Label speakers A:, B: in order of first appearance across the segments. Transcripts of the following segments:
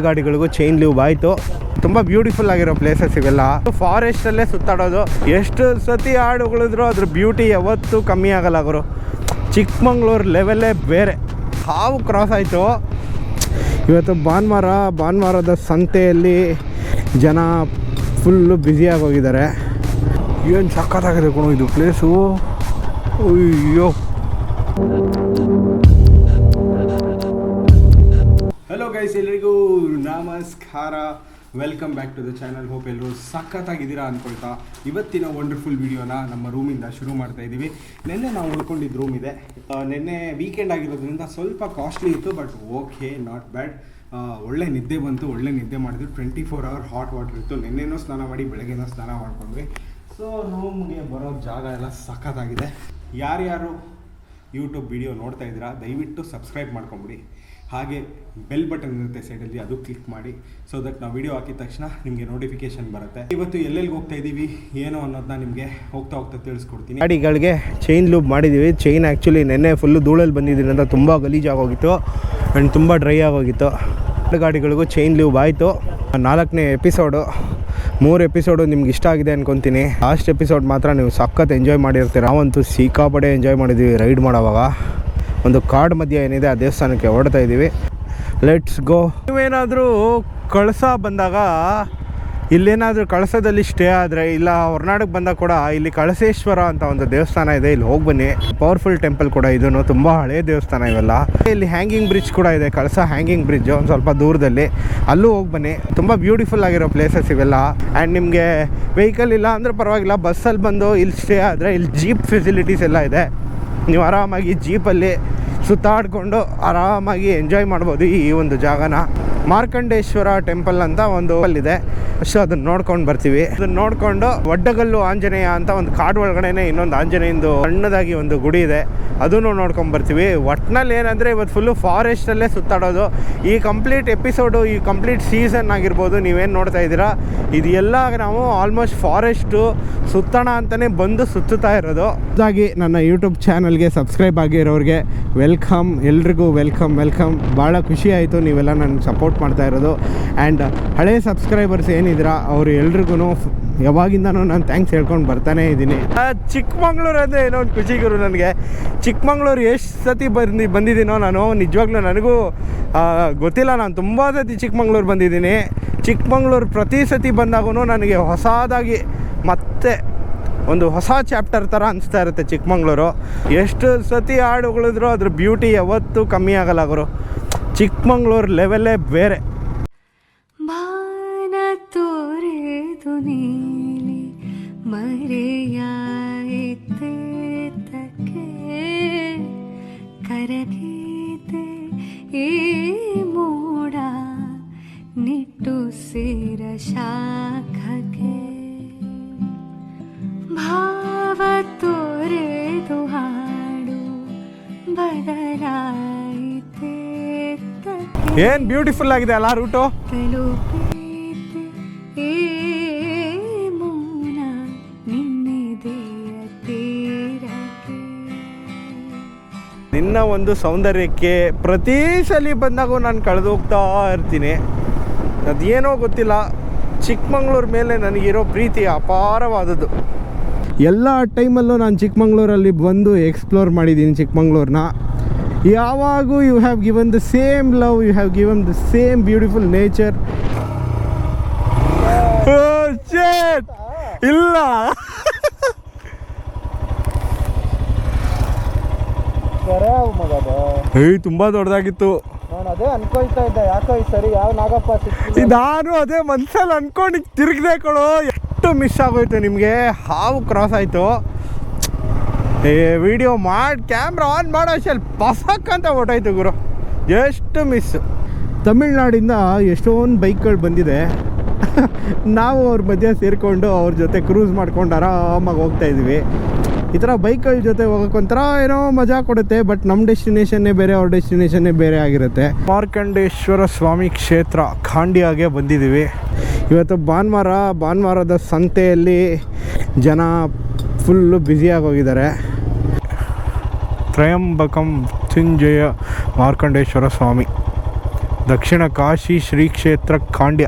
A: ಗಾಡಿಗಳಿಗೂ chain leave ಆಯಿತು. ತುಂಬ beautiful ಆಗಿರೋ ಪ್ಲೇಸಸ್ ಇವೆಲ್ಲ. ಫಾರೆಸ್ಟಲ್ಲೇ ಸುತ್ತಾಡೋದು. ಎಷ್ಟು ಸತಿ ಹಾಡು ಉಳಿದ್ರು ಅದ್ರ ಬ್ಯೂಟಿ ಯಾವತ್ತೂ ಕಮ್ಮಿ ಆಗಲ್ಲ ಅವರು ಚಿಕ್ಕಮಂಗ್ಳೂರು ಲೆವೆಲ್ಲೇ ಬೇರೆ. ಹಾವು ಕ್ರಾಸ್ ಆಯಿತು. ಇವತ್ತು ಭಾನುವಾರ, ಭಾನುವಾರದ ಸಂತೆಯಲ್ಲಿ ಜನ ಫುಲ್ಲು ಬ್ಯುಸಿಯಾಗಿ ಹೋಗಿದ್ದಾರೆ. ಏನು ಸಕ್ಕತ್ತಾಗಿದೆ ಕಣೋ ಇದು ಪ್ಲೇಸು ಅಯ್ಯೋ. ಗೈಸ್ ಎಲ್ರಿಗೂ ನಮಸ್ಕಾರ. Welcome back to the channel hope ಎಲ್ಲರೂ ಸಖತ್ತಾಗಿದ್ದೀರಾ ಅಂದ್ಕೊಳ್ತಾ ಇವತ್ತಿನ ವಂಡರ್ಫುಲ್ ವೀಡಿಯೋನ ನಮ್ಮ ರೂಮಿಂದ ಶುರು ಮಾಡ್ತಾ ಇದ್ದೀವಿ. ನಿನ್ನೆ ನಾವು ಉಳ್ಕೊಂಡಿದ್ದು ರೂಮ್ ಇದೆ. ನಿನ್ನೆ ವೀಕೆಂಡ್ ಆಗಿರೋದ್ರಿಂದ ಸ್ವಲ್ಪ ಕಾಸ್ಟ್ಲಿ ಇತ್ತು ಬಟ್ ಓಕೆ ನಾಟ್ ಬ್ಯಾಡ್ ಒಳ್ಳೆ ನಿದ್ದೆ ಬಂತು, ಒಳ್ಳೆ ನಿದ್ದೆ ಮಾಡಿದ್ವಿ twenty four hour hot water ಇತ್ತು. ನಿನ್ನೆನೂ ಸ್ನಾನ ಮಾಡಿ, ಬೆಳಗ್ಗೆನೂ ಸ್ನಾನ ಮಾಡ್ಕೊಂಡ್ವಿ. ಸೊ ರೂಮ್ಗೆ ಬರೋ ಜಾಗ ಎಲ್ಲ ಸಖತ್ತಾಗಿದೆ. ಯಾರ್ಯಾರು ಯೂಟ್ಯೂಬ್ ವಿಡಿಯೋ ನೋಡ್ತಾ ಇದ್ದೀರಾ, ದಯವಿಟ್ಟು ಸಬ್ಸ್ಕ್ರೈಬ್ ಮಾಡ್ಕೊಂಬಿಡಿ. ಹಾಗೆ ಬೆಲ್ ಬಟನ್ ಇರುತ್ತೆ ಸೈಡಲ್ಲಿ ಅದು ಕ್ಲಿಕ್ ಮಾಡಿ ಸೊ ದಟ್ ನಾವು ವಿಡಿಯೋ ಹಾಕಿದ ತಕ್ಷಣ ನಿಮಗೆ ನೋಟಿಫಿಕೇಶನ್ ಬರುತ್ತೆ. ಇವತ್ತು ಎಲ್ಲೆಲ್ಲಿ ಹೋಗ್ತಾ ಇದ್ದೀವಿ ಏನು ಅನ್ನೋದನ್ನ ನಿಮಗೆ ಹೋಗ್ತಾ ಹೋಗ್ತಾ ತಿಳಿಸ್ಕೊಡ್ತೀನಿ. ಗಾಡಿಗಳಿಗೆ ಚೈನ್ ಲೂಪ್ ಮಾಡಿದ್ದೀವಿ ಚೈನ್ ಆ್ಯಕ್ಚುಲಿ ನೆನ್ನೆ ಫುಲ್ಲು ಧೂಳಲ್ಲಿ ಬಂದಿದ್ದರಿಂದ ತುಂಬ ಗಲೀಜಾಗೋಗಿತ್ತು ಆ್ಯಂಡ್ ತುಂಬ ಡ್ರೈ ಆಗೋಗಿತ್ತು. ಗಾಡಿಗಳಿಗೂ ಚೈನ್ ಲೂಬ್ ಆಯಿತು. ನಾಲ್ಕನೇ ಎಪಿಸೋಡು ಮೂರು ಎಪಿಸೋಡು ನಿಮ್ಗೆ ಇಷ್ಟ ಆಗಿದೆ ಅನ್ಕೊತೀನಿ. ಲಾಸ್ಟ್ ಎಪಿಸೋಡ್ ಮಾತ್ರ ನೀವು ಸಖತ್ ಎಂಜಾಯ್ ಮಾಡಿರ್ತೀರ. ನಾವಂತೂ ಸಿಕ್ಕಾಪಡೆ ಎಂಜಾಯ್ ಮಾಡಿದ್ದೀವಿ ರೈಡ್ ಮಾಡೋವಾಗ. ಒಂದು ಕಾಡು ಮಧ್ಯ ಏನಿದೆ, ಆ ದೇವಸ್ಥಾನಕ್ಕೆ ಹೊರಡ್ತಾ ಇದ್ದೀವಿ. ಲೆಟ್ಸ್ ಗೋ ನೀವೇನಾದರೂ ಕಳಸ ಬಂದಾಗ, ಇಲ್ಲೇನಾದರೂ ಕಳಸದಲ್ಲಿ ಸ್ಟೇ ಆದರೆ, ಇಲ್ಲ ಹೊರನಾಡಕ್ಕೆ ಬಂದಾಗ ಕೂಡ ಇಲ್ಲಿ ಕಳಸೇಶ್ವರ ಅಂತ ಒಂದು ದೇವಸ್ಥಾನ ಇದೆ, ಇಲ್ಲಿ ಹೋಗಿ ಬನ್ನಿ. ಪವರ್ಫುಲ್ ಟೆಂಪಲ್ ಕೂಡ ಇದನ್ನು ತುಂಬ ಹಳೆಯ ದೇವಸ್ಥಾನ ಇವೆಲ್ಲ. ಇಲ್ಲಿ ಹ್ಯಾಂಗಿಂಗ್ ಬ್ರಿಡ್ಜ್ ಕೂಡ ಇದೆ, ಕಳಸ ಹ್ಯಾಂಗಿಂಗ್ ಬ್ರಿಡ್ಜ್ ಒಂದು ಸ್ವಲ್ಪ ದೂರದಲ್ಲಿ. ಅಲ್ಲೂ ಹೋಗಿ ಬನ್ನಿ. ತುಂಬ ಬ್ಯೂಟಿಫುಲ್ ಆಗಿರೋ ಪ್ಲೇಸಸ್ ಇವೆಲ್ಲ. ಆ್ಯಂಡ್ ನಿಮಗೆ ವೆಹಿಕಲ್ ಇಲ್ಲ ಅಂದರೆ ಪರವಾಗಿಲ್ಲ ಬಸ್ಸಲ್ಲಿ ಬಂದು ಇಲ್ಲಿ ಸ್ಟೇ ಆದರೆ, ಇಲ್ಲಿ ಜೀಪ್ ಫೆಸಿಲಿಟೀಸ್ ಎಲ್ಲ ಇದೆ. ನೀವು ಆರಾಮಾಗಿ ಜೀಪಲ್ಲಿ ಸುತ್ತಾಡಿಕೊಂಡು ಆರಾಮಾಗಿ ಎಂಜಾಯ್ ಮಾಡ್ಬೋದು ಈ ಒಂದು ಜಾಗನ. ಮಾರ್ಕಂಡೇಶ್ವರ ಟೆಂಪಲ್ ಅಂತ ಒಂದು ಅಲ್ಲಿದೆ ಸೊ ಅದನ್ನ ನೋಡ್ಕೊಂಡು ಬರ್ತೀವಿ. ಅದನ್ನ ನೋಡ್ಕೊಂಡು ಒಡ್ಡಗಲ್ಲು ಆಂಜನೇಯ ಅಂತ ಒಂದು ಕಾಡು ಒಳಗಡೆನೆ ಇನ್ನೊಂದು ಆಂಜನೇಯಂದು ಸಣ್ಣದಾಗಿ ಒಂದು ಗುಡಿ ಇದೆ. ಅದನ್ನು ನೋಡ್ಕೊಂಡು ಬರ್ತೀವಿ. ಒಟ್ನಲ್ಲಿ ಏನಂದರೆ ಇವತ್ತು ಫುಲ್ಲು ಫಾರೆಸ್ಟಲ್ಲೇ ಸುತ್ತಾಡೋದು. ಈ ಕಂಪ್ಲೀಟ್ ಎಪಿಸೋಡು ಈ ಕಂಪ್ಲೀಟ್ ಸೀಸನ್ ಆಗಿರ್ಬೋದು ನೀವೇನು ನೋಡ್ತಾ ಇದ್ದೀರಾ? ಇದೆಲ್ಲ ನಾವು ಆಲ್ಮೋಸ್ಟ್ ಫಾರೆಸ್ಟು ಸುತ್ತಣ ಅಂತಲೇ ಬಂದು ಸುತ್ತುತ್ತಾ ಇರೋದು. ಅದಾಗಿ ನನ್ನ ಯೂಟ್ಯೂಬ್ ಚಾನಲ್ಗೆ ಸಬ್ಸ್ಕ್ರೈಬ್ ಆಗಿರೋರಿಗೆ ವೆಲ್ಕಮ್ ಎಲ್ರಿಗೂ ವೆಲ್ಕಮ್ ವೆಲ್ಕಮ್ ಭಾಳ ಖುಷಿ ಆಯಿತು ನೀವೆಲ್ಲ ನನ್ನ ಸಪೋರ್ಟ್ ಮಾಡ್ತಾ ಇರೋದು. ಆ್ಯಂಡ್ ಹಳೆ ಸಬ್ಸ್ಕ್ರೈಬರ್ಸ್ ಏನಿದ್ದೀರಾ, ಅವರು ಎಲ್ರಿಗೂ ಯಾವಾಗಿಂದನೂ ನಾನು ಥ್ಯಾಂಕ್ಸ್ ಹೇಳ್ಕೊಂಡು ಬರ್ತಾನೆ ಇದ್ದೀನಿ. ಚಿಕ್ಕಮಂಗ್ಳೂರು ಅಂದರೆ ಏನೋ ಒಂದು ಖುಷಿ ಗುರು ನನಗೆ. ಚಿಕ್ಕಮಂಗ್ಳೂರು ಎಷ್ಟು ಸತಿ ಬಂದು, ಬಂದಿದ್ದೀನೋ ನಾನು, ನಿಜವಾಗ್ಲೂ ನನಗೂ ಗೊತ್ತಿಲ್ಲ. ನಾನು ತುಂಬ ಸತಿ ಚಿಕ್ಕಮಂಗ್ಳೂರು ಬಂದಿದ್ದೀನಿ. ಚಿಕ್ಕಮಂಗ್ಳೂರು ಪ್ರತಿ ಸತಿ ಬಂದಾಗೂ ನನಗೆ ಹೊಸದಾಗಿ ಮತ್ತೆ ಒಂದು ಹೊಸ ಚಾಪ್ಟರ್ ಥರ ಅನಿಸ್ತಾ ಇರುತ್ತೆ ಚಿಕ್ಕಮಂಗ್ಳೂರು. ಎಷ್ಟು ಸತಿ ಹಾಡುಗಳಿದ್ರು ಅದ್ರ ಬ್ಯೂಟಿ ಯಾವತ್ತೂ ಕಮ್ಮಿ ಆಗಲ್ಲ ಗುರು. ಚಿಕ್ಕಮಂಗ್ಳೂರು ಲೆವೆಲ್ಲೇ ಬೇರೆ.
B: ಕರಗೀತೆ ಈ ಮೋಡ ನಿಟ್ಟುಸಿರ ಶಾಖಕ್ಕೆ. ಭಾವ ತೋರೆದು ಹಾಡು ಬದಲಾಯಿತೆ ತಕ್ಕೆ
A: ಏನು ಬ್ಯೂಟಿಫುಲ್ ಆಗಿದೆ ಅಲ್ಲ ರೂಟು ನಿನ್ನ ಒಂದು ಸೌಂದರ್ಯಕ್ಕೆ ಪ್ರತಿ ಸಲ ಬಂದಾಗೂ ನಾನು ಕಳೆದು ಹೋಗ್ತಾ ಇರ್ತೀನಿ. ಅದೇನೋ ಗೊತ್ತಿಲ್ಲ ಚಿಕ್ಕಮಂಗ್ಳೂರು ಮೇಲೆ ನನಗಿರೋ ಪ್ರೀತಿ ಅಪಾರವಾದದ್ದು. ಎಲ್ಲ ಟೈಮಲ್ಲೂ ನಾನು ಚಿಕ್ಕಮಂಗ್ಳೂರಲ್ಲಿ ಬಂದು ಎಕ್ಸ್ಪ್ಲೋರ್ ಮಾಡಿದ್ದೀನಿ ಚಿಕ್ಕಮಂಗ್ಳೂರನ್ನ ಯಾವಾಗೂ you have given the same love you have given the same beautiful nature ಇಲ್ಲ. ಏಯ್ ತುಂಬ ದೊಡ್ಡದಾಗಿತ್ತು.
C: ನಾನು ಅದೇ ಅನ್ಕೊಳ್ತಾ ಇದ್ದೆ ಯಾಕೋ ಈ ಸರಿ ಯಾವ ನಾಗಪ್ಪ
A: ನಾನು ಅದೇ ಮನ್ಸಲ್ಲಿ ಅನ್ಕೊಂಡು ತಿರುಗಿದೆ ಕೊಡು ಎಷ್ಟು ಮಿಸ್ ಆಗೋಯ್ತು ನಿಮಗೆ? ಹಾವು ಕ್ರಾಸ್ ಆಯಿತು. ಏ ವಿಡಿಯೋ ಮಾಡಿ ಕ್ಯಾಮ್ರಾ ಆನ್ ಮಾಡೋ ಅಷ್ಟಲ್ಲಿ ಪಸಕ್ ಅಂತ ಹೊಟ್ಟೋಯ್ತು ಗುರು. ಎಷ್ಟು ಮಿಸ್ಸು ತಮಿಳ್ನಾಡಿಂದ ಎಷ್ಟೊಂದು ಬೈಕ್ಗಳು ಬಂದಿದೆ. ನಾವು ಅವ್ರ ಮಧ್ಯೆ ಸೇರಿಕೊಂಡು ಅವ್ರ ಜೊತೆ ಕ್ರೂಸ್ ಮಾಡ್ಕೊಂಡು ಆರಾಮಾಗಿ ಹೋಗ್ತಾ ಇದ್ವಿ. ಈ ಥರ ಬೈಕ್ಗಳ ಜೊತೆ ಹೋಗೋಕೆ ಒಂಥರ ಏನೋ ಮಜಾ ಕೊಡುತ್ತೆ ಬಟ್ ನಮ್ಮ ಡೆಸ್ಟಿನೇಷನ್ನೇ ಬೇರೆ, ಅವ್ರ ಡೆಸ್ಟಿನೇಷನ್ನೇ ಬೇರೆ ಆಗಿರುತ್ತೆ. ಮಾರ್ಕಂಡೇಶ್ವರ ಸ್ವಾಮಿ ಕ್ಷೇತ್ರ ಖಾಂಡಿಯಾಗೆ ಬಂದಿದ್ದೀವಿ ಇವತ್ತು ಭಾನುವಾರ, ಭಾನುವಾರದ ಸಂತೆಯಲ್ಲಿ ಜನ ಫುಲ್ಲು ಬ್ಯುಸಿಯಾಗಿ ಹೋಗಿದ್ದಾರೆ. ತ್ರಯಂಬಕಂ ಮೃತ್ಯುಂಜಯ ಮಾರ್ಕಂಡೇಶ್ವರ ಸ್ವಾಮಿ. ದಕ್ಷಿಣ ಕಾಶಿ ಶ್ರೀ ಕ್ಷೇತ್ರ ಖಾಂಡ್ಯ.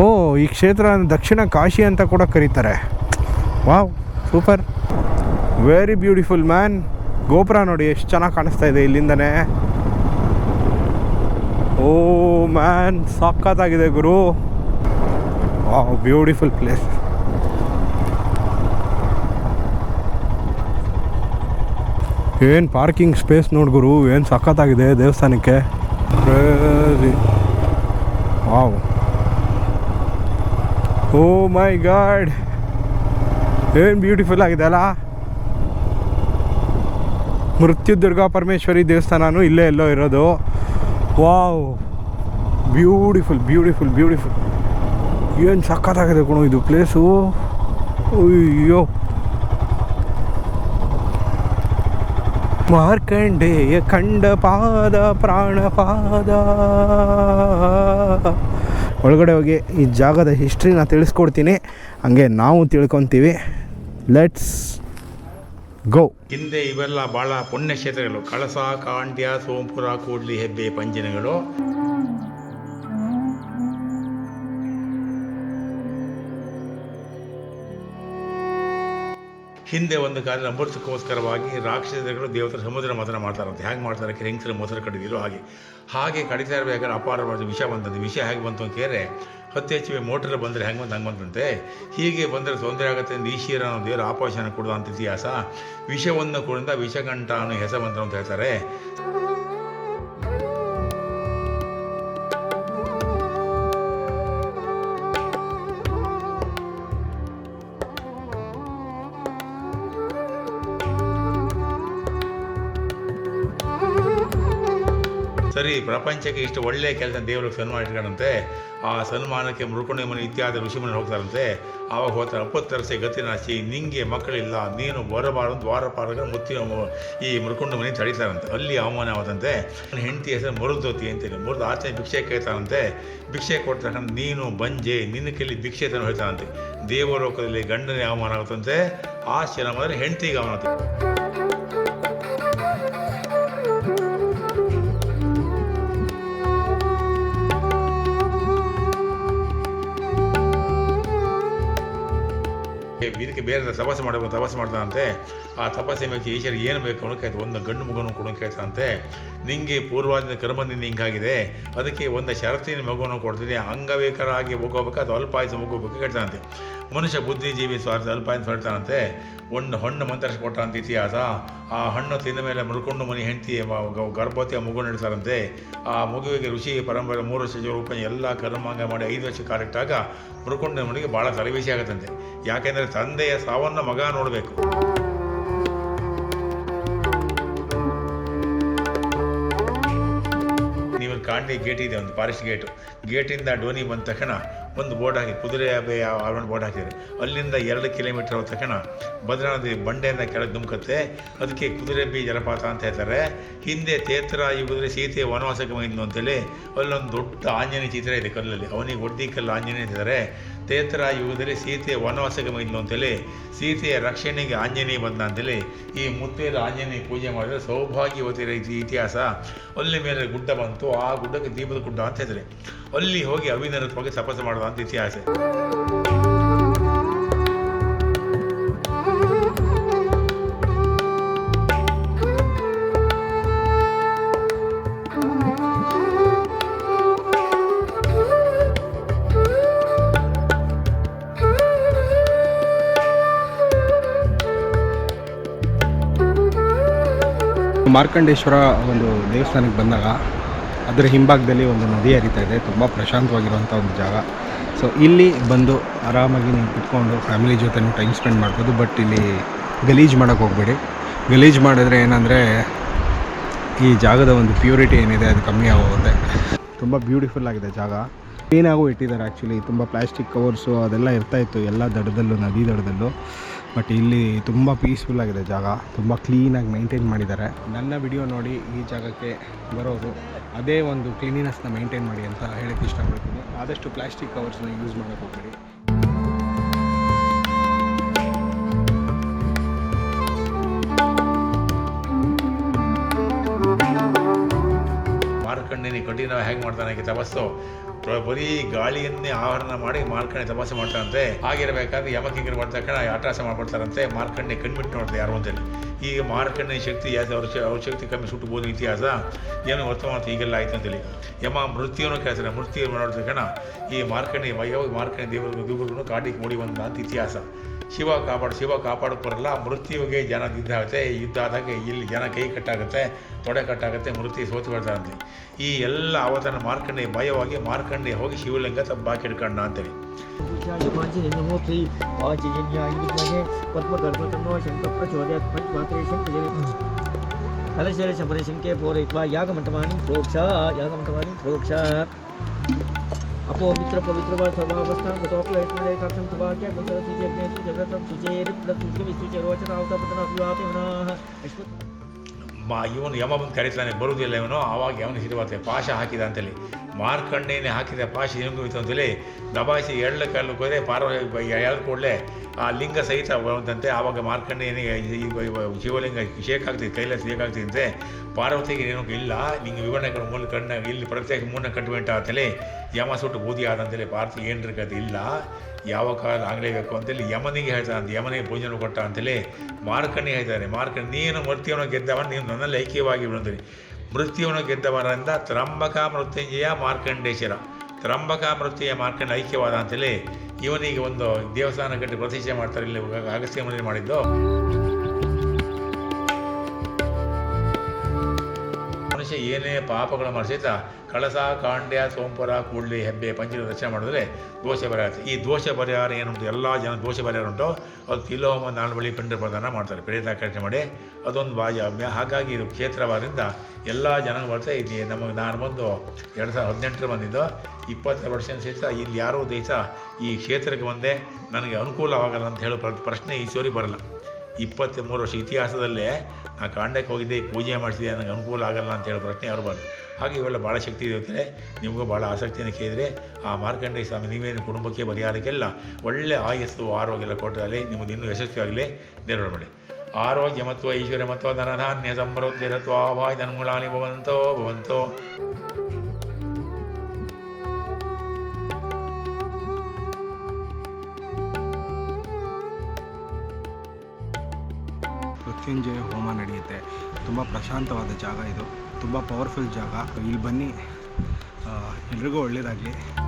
A: ಓ, ಈ ಕ್ಷೇತ್ರ ದಕ್ಷಿಣ ಕಾಶಿ ಅಂತ ಕೂಡ ಕರೀತಾರೆ. Wow, super. Very beautiful man ಗೋಪುರ ನೋಡಿ, ಎಷ್ಟು ಚೆನ್ನಾಗಿ ಕಾಣಿಸ್ತಾ ಇದೆ ಇಲ್ಲಿಂದನೇ. ಓ ಮ್ಯಾನ್ ಸಾಕತ್ತಾಗಿದೆ ಗುರು. ವಾವ್ ಬ್ಯೂಟಿಫುಲ್ ಪ್ಲೇಸ್ ಏನು ಪಾರ್ಕಿಂಗ್ ಸ್ಪೇಸ್ ನೋಡ್ಗುರು ಏನು ಸಖತ್ತಾಗಿದೆ ದೇವಸ್ಥಾನಕ್ಕೆ? ವಾವ್. Oh my god. ಏನು ಬ್ಯೂಟಿಫುಲ್ ಆಗಿದೆ ಅಲ್ಲ? ಮೃತ್ಯು ದುರ್ಗಾ ಪರಮೇಶ್ವರಿ ದೇವಸ್ಥಾನನು ಇಲ್ಲೇ ಎಲ್ಲೋ ಇರೋದು. ವಾವ್. ಬ್ಯೂಟಿಫುಲ್ ಬ್ಯೂಟಿಫುಲ್ ಬ್ಯೂಟಿಫುಲ್ ಏನು ಸಖತ್ತಾಗಿದೆ ಕಣೋ ಇದು ಪ್ಲೇಸು ಅಯ್ಯೋ. ಮಾರ್ಕಂಡೇಯ ಖಂಡ ಪಾದ, ಪ್ರಾಣ ಪಾದ. ಒಳಗಡೆ ಹೋಗಿ ಈ ಜಾಗದ ಹಿಸ್ಟ್ರಿನ ತಿಳಿಸ್ಕೊಡ್ತೀನಿ. ಹಂಗೆ ನಾವು ತಿಳ್ಕೊತೀವಿ. ಲೆಟ್ಸ್ ಗೋ
D: ಹಿಂದೆ ಇವೆಲ್ಲ ಬಹಳ ಪುಣ್ಯಕ್ಷೇತ್ರಗಳು. ಕಳಸ, ಕಾಂಡ್ಯ, ಸೋಂಪುರ, ಕೂಡ್ಲಿ, ಹೆಬ್ಬೆ, ಪಂಜಿನಗಳು. ಹಿಂದೆ ಒಂದು ಕಾಲ ಅಮೃತಕ್ಕೋಸ್ಕರವಾಗಿ ರಾಕ್ಷಸಗಳು ದೇವತರ ಸಮುದ್ರ ಮಥನ ಮಾಡ್ತಾರಂತೆ. ಹೇಗೆ ಮಾಡ್ತಾರೆ? ಹೆಂಗಸರ ಮೊಸರು ಕಡಿದಿರೋ ಹಾಗೆ. ಹಾಗೆ ಕಡಿತಾ ಇರಬೇಕಾದ್ರೆ ಅಪಾರವಾದ ವಿಷ ಬಂತಂತೆ ವಿಷ ಹೇಗೆ ಬಂತು ಅಂತ ಕೇರೆ ಹತ್ತು ಹೆಚ್ಚು ಮೋಟರ್ ಬಂದರೆ ಹೆಂಗೆ ಬಂದು ಹಂಗೆ ಬಂತಂತೆ? ಹೀಗೆ ಬಂದರೆ ತೊಂದರೆ ಆಗುತ್ತೆ ಅಂತ ಈಶ್ವರ ದೇವರ ಆಪಾಶನ ಕೊಡೋದು ಇತಿಹಾಸ. ವಿಷವನ್ನು ಕುಡಿದ ವಿಷಗಂಟ ಅನ್ನೋ ಹೆಸರು ಅಂತ ಹೇಳ್ತಾರೆ. ಸರಿ, ಪ್ರಪಂಚಕ್ಕೆ ಇಷ್ಟು ಒಳ್ಳೆಯ ಕೆಲಸ ದೇವರು ಸನ್ಮಾನ ಇಟ್ಕೊಂಡಂತೆ ಆ ಸನ್ಮಾನಕ್ಕೆ ಮೃಕುಣಿ ಮನೆ ಇತ್ಯಾದಿ ಋಷಿಮನೆ ಹೋಗ್ತಾರಂತೆ. ಆವಾಗ ಹೋಗ್ತಾರೆ ಅಪ್ಪತ್ತರಸೆ ಗತಿನಾಶಿ, ನಿಂಗೆ ಮಕ್ಕಳಿಲ್ಲ, ನೀನು ಬರಬಾರದು ದ್ವಾರಪಾಲಕ ಮುತ್ತಿನ ಈ ಮೃಕುಂಡ ಮನೆ ತಡೀತಾರಂತೆ. ಅಲ್ಲಿ ಅವಮಾನ ನನ್ನ ಹೆಂಡತಿ ಹೆಸರು ಮರುದೋತಿ ಅಂತೇಳಿ ಮರುದು ಆಚೆ ಭಿಕ್ಷೆ ಕೇಳ್ತಾರಂತೆ. ಭಿಕ್ಷೆ ಕೊಡ್ತಕ್ಕಂಥ ನೀನು ಬಂಜೆ, ನಿನ್ನ ಕೈಲಿ ಭಿಕ್ಷೆ ತನ ಹೇಳ್ತಾನಂತೆ. ದೇವಲೋಕದಲ್ಲಿ ಗಂಡನೇ ಅವಮಾನ ಆಗುತ್ತಂತೆ, ಆ ಶ್ರಮದಲ್ಲಿ ಹೆಂಡತಿಗೆ ಅವಮಾನ ಬೇರೆ ತಪಸ್ಸು ಮಾಡಬೇಕು ತಪಸ್ಸು ಮಾಡ್ತಾನಂತೆ ಆ ತಪಾಸೆ ಮೇಲೆ ಈಶ್ವರಿಗೆ ಏನು ಬೇಕು ಅನ್ನೋಕೆ ಒಂದು ಗಂಡು ಮಗನು ಕೊಡೋಕೆ ಕೇಳ್ತಾನಂತೆ ನಿಂಗೆ ಪೂರ್ವಾದಿನ ಕರ್ಮದಿಂದ ಹಿಂಗಾಗಿದೆ, ಅದಕ್ಕೆ ಒಂದು ಷರತ್ತಿನ ಮಗುವನ್ನು ಕೊಡ್ತೀನಿ, ಅಂಗವಿಕರಾಗಿ ಹೋಗೋಬೇಕು, ಅದು ಅಲ್ಪಾಯಸ ಮಗುಬೇಕು ಕೇಳ್ತಾನಂತೆ ಮನುಷ್ಯ ಬುದ್ಧಿಜೀವಿ ಸ್ವಾರ್ಥ, ಅಲ್ಪಾಯಸ ಹೇಳ್ತಾನಂತೆ ಒಂದು ಹಣ್ಣು ಮಂತರಿಸಿಕೊಟ್ಟ ಕೊಟ್ಟ ಅಂತ ಇತಿಹಾಸ, ಆ ಹಣ್ಣು ತಿಂದ ಮೇಲೆ ಮುಳ್ಕೊಂಡು ಮನೆ ಹೆಂಡತಿ ಗರ್ಭವತಿಯ ಮಗು ನಡೆಸ್ತಾರಂತೆ. ಆ ಮಗುವಿಗೆ ಋಷಿ ಪರಂಪರೆ ಮೂರು ವರ್ಷ ರೂಪ ಎಲ್ಲ ಕರ್ಮಾಂಗ ಮಾಡಿ ಐದು ವರ್ಷ ಕಾಲಿಟ್ಟಾಗ ಮುಳ್ಕೊಂಡ ಮನೆಗೆ ಭಾಳ ತಲೆಬಿಸಿ ಆಗುತ್ತಂತೆ. ಯಾಕೆಂದರೆ ತಂದೆಯ ಸಾವನ್ನು ಮಗ ನೋಡಬೇಕು. ಕಾಂಡಿ ಗೇಟ್ ಇದೆ ಒಂದು ಫಾರೆಸ್ಟ್ ಗೇಟು. ಗೇಟಿಂದ ಡೋನಿ ಬಂದ ತಕ್ಷಣ ಒಂದು ಬೋರ್ಡ್ ಹಾಕಿ, ಕುದುರೆ ಆವರಣ ಬೋರ್ಡ್ ಹಾಕಿದ್ದಾರೆ. ಅಲ್ಲಿಂದ ಎರಡು ಕಿಲೋಮೀಟರ್ ಹೋದ ತಕ್ಷಣ ಭದ್ರಾ ನದಿ ಬಂಡೆಯಿಂದ ಕೆಳಗೆ ಧುಮುಕತ್ತೆ. ಅದಕ್ಕೆ ಕುದುರೆ ಬಿ ಜಲಪಾತ ಅಂತ ಹೇಳ್ತಾರೆ. ಹಿಂದೆ ತೇತ್ರ ಕುದುರೆ ಸೀತೆ ವನವಾಸಕ್ಕೆ ಬಂದಿದ್ದು ಅಂತೇಳಿ, ಅಲ್ಲೊಂದು ದೊಡ್ಡ ಆಂಜನೇಯ ಚಿತ್ರ ಇದೆ ಕಲ್ಲಲ್ಲಿ. ಅವನಿಗೆ ಒಡ್ಡಿ ಕಲ್ಲು ಆಂಜನೇಯ ಅಂತಿದ್ದಾರೆ. ತೇತ್ರ ಯುಗದಲ್ಲಿ ಸೀತೆ ವನವಾಸಕ್ಕೆ ಬಂದಿದ್ದು ಅಂತೇಳಿ, ಸೀತೆಯ ರಕ್ಷಣೆಗೆ ಆಂಜನೇಯ ಬಂದ ಅಂತೇಳಿ, ಈ ಮುತ್ತೇದ ಆಂಜನೇಯ ಪೂಜೆ ಮಾಡಿದರೆ ಸೌಭಾಗ್ಯವತಿ ರೀತಿ ಇತಿಹಾಸ. ಅಲ್ಲಿ ಮೇಲೆ ಗುಡ್ಡ ಬಂತು. ಆ ಗುಡ್ಡಕ್ಕೆ ದೀಪದ ಗುಡ್ಡ ಅಂತ ಹೇಳಿದ್ರೆ ಅಲ್ಲಿ ಹೋಗಿ ಅವಿನರತ್ವಾಗಿ ತಪಸ್ಸು ಮಾಡೋದು ಅಂತ ಇತಿಹಾಸ
A: ಮಾರ್ಕಂಡೇಶ್ವರ ಒಂದು ದೇವಸ್ಥಾನಕ್ಕೆ ಬಂದಾಗ ಅದರ ಹಿಂಭಾಗದಲ್ಲಿ ಒಂದು ನದಿ ಹರಿತಾ ಇದೆ. ತುಂಬ ಪ್ರಶಾಂತವಾಗಿರುವಂಥ ಒಂದು ಜಾಗ. ಸೊ ಇಲ್ಲಿ ಬಂದು ಆರಾಮಾಗಿ ನೀವು ಕುತ್ಕೊಂಡು ಫ್ಯಾಮಿಲಿ ಜೊತೆ ಟೈಮ್ ಸ್ಪೆಂಡ್ ಮಾಡ್ಬೋದು ಬಟ್ ಇಲ್ಲಿ ಗಲೀಜು ಮಾಡೋಕೆ ಹೋಗಬೇಡಿ. ಗಲೀಜು ಮಾಡಿದ್ರೆ ಏನಂದರೆ ಈ ಜಾಗದ ಒಂದು ಪ್ಯೂರಿಟಿ ಏನಿದೆ ಅದು ಕಮ್ಮಿ ಆಗೋಗುತ್ತೆ. ತುಂಬ ಬ್ಯೂಟಿಫುಲ್ ಆಗಿದೆ ಜಾಗ. ಕ್ಲೀನಾಗೂ ಇಟ್ಟಿದ್ದಾರೆ ಆ್ಯಕ್ಚುಲಿ ತುಂಬ ಪ್ಲಾಸ್ಟಿಕ್ ಕವರ್ಸು ಅದೆಲ್ಲ ಇರ್ತಾಯಿತ್ತು ಎಲ್ಲ ದಡದಲ್ಲೂ, ನದಿ ದಡದಲ್ಲೂ. ಬಟ್ ಇಲ್ಲಿ ತುಂಬ ಪೀಸ್ಫುಲ್ ಆಗಿದೆ ಜಾಗ. ತುಂಬ ಕ್ಲೀನಾಗಿ ಮೈಂಟೈನ್ ಮಾಡಿದ್ದಾರೆ. ನನ್ನ ವಿಡಿಯೋ ನೋಡಿ ಈ ಜಾಗಕ್ಕೆ ಬರೋರು ಅದೇ ಒಂದು ಕ್ಲೀನಿನೆಸ್ನ ಮೈಂಟೈನ್ ಮಾಡಿ ಅಂತ ಹೇಳಕ್ಕೆ ಇಷ್ಟಪಡ್ತೀನಿ. ಆದಷ್ಟು ಪ್ಲಾಸ್ಟಿಕ್ ಕವರ್ಸ್ನ ಯೂಸ್ ಮಾಡೋಕ್ಕೆ ಹೋಗ್ಬೇಡಿ
D: ಮಾರ್ಕ ಮಾರ್ಕಂಡೇನಿ ಕಠಿಣ ಹೇಗೆ ಮಾಡ್ತಾನೆ ತಪಸ್ಸು ಬರೀ ಗಾಳಿಯನ್ನೇ ಆವರಣ ಮಾಡಿ ಮಾರ್ಕಂಡೆ ತಪಾಸೆ ಮಾಡ್ತಾರಂತೆ. ಆಗಿರಬೇಕಾದ್ರೆ ಯಮಕಿಂಗರು ಮಾಡಿದ ಆಟಾಸ ಮಾಡ್ಬಿಡ್ತಾರಂತೆ. ಮಾರ್ಕಂಡೆ ಕಣ್ಬಿಟ್ಟು ನೋಡ್ತಾರೆ ಯಾರು ಅಂತೇಳಿ ಈಗ ಮಾರ್ಕಂಡೆ ಶಕ್ತಿ ಯಾಕೆ ಅವ್ರ ಅವ್ರ ಶಕ್ತಿ ಕಮ್ಮಿ ಸುಟ್ಟಬೋದು ಇತಿಹಾಸ. ಏನು ವರ್ತಮಾನ ಈಗೆಲ್ಲ ಆಯ್ತು ಅಂತೇಳಿ ಯಮ ಮೃತ್ಯುವನ್ನು ಕೇಳ್ತಾರೆ ಮೃತ್ಯು ನೋಡಿದ ಕಣ ಈ ಮಾರ್ಕಂಡೆ ಯಾವಾಗ ಮಾರ್ಕಂಡೆ ದೇವರು ದೇವರುಗಳು ಕಾಡಿಗೆ ಓಡಿ ಬಂದ ಇತಿಹಾಸ. ಶಿವ ಕಾಪಾಡು ಶಿವ ಕಾಪಾಡಕ್ಕೆ ಬರಲ್ಲ ಮೃತ್ಯುವಿಗೆ ಜನ ಯುದ್ಧ ಆಗುತ್ತೆ ಯುದ್ಧ ಆದಾಗ ಇಲ್ಲಿ ಜನ ಕೈ ಕಟ್ಟಾಗುತ್ತೆ, ತೊಡೆ ಕಟ್ಟಾಗುತ್ತೆ, ಮೃತ್ಯು ಸೋತು ಬರ್ತಾರಂತೆ. ಈ ಎಲ್ಲ ಅವತಾರ ಮಾರ್ಕಂಡೆ ಭಯವಾಗಿ ಮಾರ್ಕಂಡೆ ಹೋಗಿ ಶಿವಲಿಂಗ ತಬ್ಬಾಕಿ ಹಿಡ್ಕೊಂಡ ಅಂತೇಳಿ
E: पूजाय पांचजन्यहोत्री पांचजन्याय विद्महे पद्मगर्भतन्नो शङ्कर प्रचोदयात् पञ्चमात्रे शङ्करे कलशेर शम्बरे शङ्के पूरयित्वा यागमण्टपानि प्रोक्ष यागमण्टपानि प्रोक्ष अपो मित्र पवित्र वा सर्वावस्थां गतोपलयत्मलेखार्थं सुभाग्य गुजरति जग्नेति जगतं सुचेरिप्लसुचेरोचनावतपतन अभिवापि मनः अश्वत्
D: ಮಾ ಇವನು ಯಮ ಬಂದು ಕರೀತಾನೆ ಬರುವುದಿಲ್ಲ ಇವನು ಆವಾಗ ಅವನು ಹಿಡಿಯುತ್ತೆ ಪಾಶ ಹಾಕಿದ ಅಂತೇಳಿ ಮಾರ್ಕಂಡೇನೆ ಹಾಕಿದ ಪಾಶಿ ಅಂತೇಳಿ ದಬಾಯಿಸಿ ಎಳ್ಳ ಕಲ್ಲು ಕೊರೆ ಪಾರ್ವ ಎಳ್ದ ಕೂಡಲೇ ಆ ಲಿಂಗ ಸಹಿತ ಬಂದಂತೆ ಆವಾಗ ಮಾರ್ಕಂಡೇನಿಗೆ ಶಿವಲಿಂಗ ಕೈಲ ಕೈಲಾಸ ಶೇಕ್ ಆಗ್ತಿದ್ದಂತೆ ಪಾರ್ವತಿಗೆ ಏನೋ ಇಲ್ಲ, ನಿಂಗೆ ವಿವರಣೆಗಳ ಮೂಲ ಕಣ್ಣ, ಇಲ್ಲಿ ಪ್ರತ್ಯೇಕ ಮೂರನ್ನ ಕಟ್ಟುವೆಂಟ ಅಂತೇಳಿ ಯಮ ಸುಟ್ಟು ಬೂದಿ ಆದಂತೇಳಿ ಏನು ಇರ್ಕದು ಇಲ್ಲ. ಯಾವ ಕಾಲ ಆಗಲೇಬೇಕು ಅಂತೇಳಿ ಯಮನಿಗೆ ಹೇಳ್ತಾನೆ ಅಂತ, ಯಮನಿಗೆ ಭೋಜನ ಕೊಟ್ಟ ಅಂತೇಳಿ ಮಾರ್ಕಂಡಿ ಹೇಳ್ತಾರೆ ಮಾರ್ಕಂಡಿ ನೀನು ಮರ್ತಿಯವನ್ನು ಗೆದ್ದವನು, ನೀನು ನನ್ನಲ್ಲಿ ಐಕ್ಯವಾಗಿ ಬಿಡುತ್ತೀನಿ ಮೃತ್ಯುವನ್ನು ಗೆದ್ದವರಿಂದ ತ್ರಂಬಕ ಮೃತ್ಯುಂಜಯ ಮಾರ್ಕಂಡೇಶ್ವರ. ತ್ರಂಬಕ ಮೃತ್ಯುಯ ಮಾರ್ಕಂಡ ಐಕ್ಯವಾದ ಅಂತೇಳಿ ಇವನಿಗೆ ಒಂದು ದೇವಸ್ಥಾನ ಕಟ್ಟಿ ಪ್ರತಿಷ್ಠೆ ಮಾಡ್ತಾರೆ, ಇಲ್ಲಿ ಅಗಸ್ತ್ಯ ಮನೆಯಲ್ಲಿ ಮಾಡಿದ್ದು. ಮನುಷ್ಯ ಏನೇ ಪಾಪಗಳ ಮಾಡಿಸಿದ ಕಳಸ, ಕಾಂಡ್ಯ, ಸೋಂಪುರ, ಕೂಡ್ಲಿ, ಹೆಬ್ಬೆ ಪಂಚದ ರಚನೆ ಮಾಡಿದ್ರೆ ದೋಷ ಬರೆಯುತ್ತೆ ಈ ದೋಷ ಪರಿಹಾರ ಏನುಂಟು? ಎಲ್ಲ ಜನ ದೋಷ ಪರಿಹಾರ ಉಂಟು. ಅದು ತಿಲೋಮ ನಾಲ್ ಬಳಿ ಪಿಂಡ ಪ್ರದಾನ ಮಾಡ್ತಾರೆ ಪ್ರೇತಾಕರ್ಷಣೆ ಮಾಡಿ ಅದೊಂದು ವಾಯ ಹಾಗಾಗಿ ಇದು ಕ್ಷೇತ್ರವಾದ್ರಿಂದ ಎಲ್ಲ ಜನ ಬರ್ತಾ ಇದೆ ನಮಗೆ ನಾನು ಬಂದು ಎರಡು ಸಾವಿರದ ಹದಿನೆಂಟರ ಬಂದಿದ್ದು. ಇಪ್ಪತ್ತು ವರ್ಷ ಸಹಿತ ಇಲ್ಲಿ ಯಾರೋ ದೇಶ ಈ ಕ್ಷೇತ್ರಕ್ಕೆ ಬಂದೆ ನನಗೆ ಅನುಕೂಲವಾಗಲ್ಲ ಅಂತ ಹೇಳೋ ಪ್ರ- ಪ್ರಶ್ನೆ ಈ ಸೋರಿ ಬರಲ್ಲ. ಇಪ್ಪತ್ತ್ಮೂರು ವರ್ಷ ಇತಿಹಾಸದಲ್ಲೇ ನಾ ಕಾಂಡಕ್ಕೆ ಹೋಗಿದ್ದೆ ಪೂಜೆ ಮಾಡಿಸಿದೆ, ನನಗೆ ಅನುಕೂಲ ಆಗಲ್ಲ ಅಂತ ಹೇಳೋ ಪ್ರಶ್ನೆ ಬಾರ್ದು ಹಾಗೆ ಇವೆಲ್ಲ ಭಾಳ ಶಕ್ತಿ ಇರುತ್ತೆ ನಿಮಗೂ ಭಾಳ ಆಸಕ್ತಿಯನ್ನು ಕೇಳಿದರೆ ಆ ಮಾರ್ಕಂಡೇ ಸ್ವಾಮಿ ನೀವೇನು ಕುಟುಂಬಕ್ಕೆ ಪರಿಹಾರಕ್ಕೆಲ್ಲ ಒಳ್ಳೆ ಆಯಸ್ಸು ಆರೋಗ್ಯ ಎಲ್ಲ ಕೊಟ್ಟದಲ್ಲಿ ನಿಮ್ಮದು ಇನ್ನೂ ಯಶಸ್ವಿಯಾಗಲಿ ನೆರವು ಮಾಡಿ ಆರೋಗ್ಯ ಮತ್ತು ಐಶ್ವರ್ಯ ಮತ್ತು ಧನಧಾನ್ಯ ಸಮೃದ್ಧಿರತ್ವಾಭಾಯ ಧನ್ಮೂಲಾನಿ ಭವಂತೋ ಭವಂತೋ.
A: ಮೃತ್ಯುಂಜಯ ಹೋಮ ನಡೆಯುತ್ತೆ. ತುಂಬ ಪ್ರಶಾಂತವಾದ ಜಾಗ ಇದು. ತುಂಬ ಪವರ್ಫುಲ್ ಜಾಗ. ಇಲ್ಲಿ ಬನ್ನಿ. ಎಲ್ರಿಗೂ ಒಳ್ಳೆಯದಾಗಲಿ